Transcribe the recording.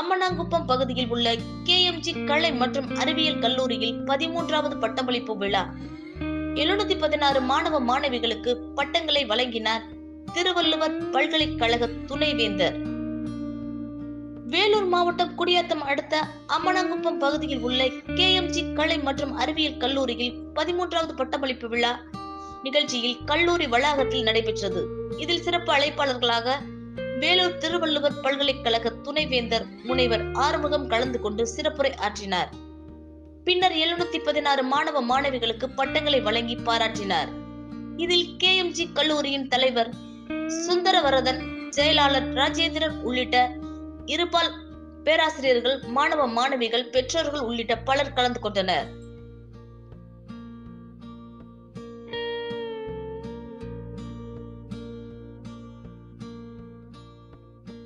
அம்மனாங்குப்பம் பகுதியில் உள்ள கேஎம்ஜி கலை மற்றும் அறிவியல் கல்லூரியில் பதிமூன்றாவது பட்டமளிப்பு விழா. எழுநூத்தி பதினாறு மாணவ மாணவிகளுக்கு பட்டங்களை வழங்கினார் திருவள்ளுவர் பல்கலைக்கழக துணைவேந்தர். வேலூர் மாவட்டம் குடியாத்தம் அடுத்த அம்மனாங்குப்பம் பகுதியில் உள்ள கேஎம்ஜி கலை மற்றும் அறிவியல் கல்லூரியில் பதிமூன்றாவது பட்டமளிப்பு விழா. நிகழ்ச்சியில் கல்லூரி வளாகத்தில் நடைபெற்றது. இதில் சிறப்பு அழைப்பாளர்களாக வேலூர் திருவள்ளுவர் பல்கலைக்கழக துணைவேந்தர் முனைவர் ஆறுமுகம் கலந்து கொண்டு சிறப்புரை ஆற்றினார். பின்னர் எழுநூத்தி பதினாறு மாணவ மாணவிகளுக்கு பட்டங்களை வழங்கி பாராட்டினார். இதில் கே எம்ஜி கல்லூரியின் தலைவர் சுந்தரவரதன் செயலாளர் ராஜேந்திரன் உள்ளிட்ட இருபால் பேராசிரியர்கள் மாணவ மாணவிகள் பெற்றோர்கள் உள்ளிட்ட பலர் கலந்து கொண்டனர்.